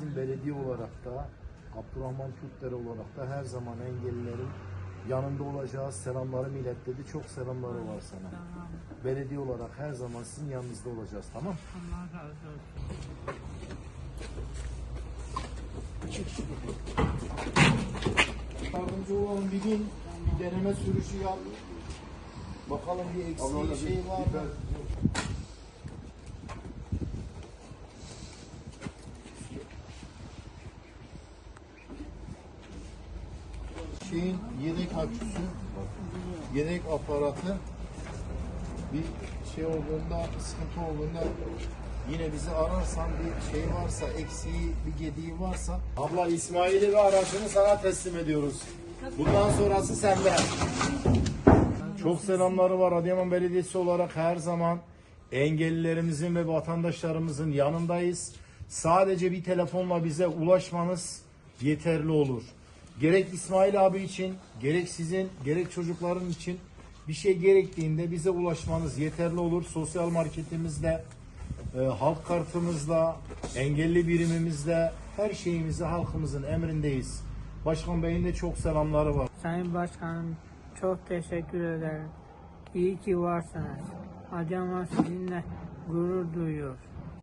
bizim belediye olarak da Abdurrahman Türkler olarak da her zaman engellilerin yanında olacağız. Selamlarım ilet dedi. Çok selamları var sana. Tamam. Belediye olarak her zaman sizin yanınızda olacağız. Tamam? Allah razı olsun. Yardımcı olalım bir gün bir deneme sürüşü yap. Bakalım bir eksiği şey var mı? Şeyin yedek aküsü, yedek aparatı bir şey olduğunda, sıkıntı olduğunda yine bizi ararsan bir şey varsa, eksiği, bir gediği varsa abla İsmail'i ve aracını sana teslim ediyoruz. Bundan sonrası sende. Çok selamları var. Adıyaman Belediyesi olarak her zaman engellilerimizin ve vatandaşlarımızın yanındayız. Sadece bir telefonla bize ulaşmanız yeterli olur. Gerek İsmail abi için, gerek sizin, gerek çocukların için bir şey gerektiğinde bize ulaşmanız yeterli olur. Sosyal marketimizde, e, halk kartımızla, engelli birimimizle, her şeyimizde halkımızın emrindeyiz. Başkan Bey'in de çok selamları var. Sayın Başkanım çok teşekkür ederim. İyi ki varsınız. Adıyaman sizinle gurur duyuyor.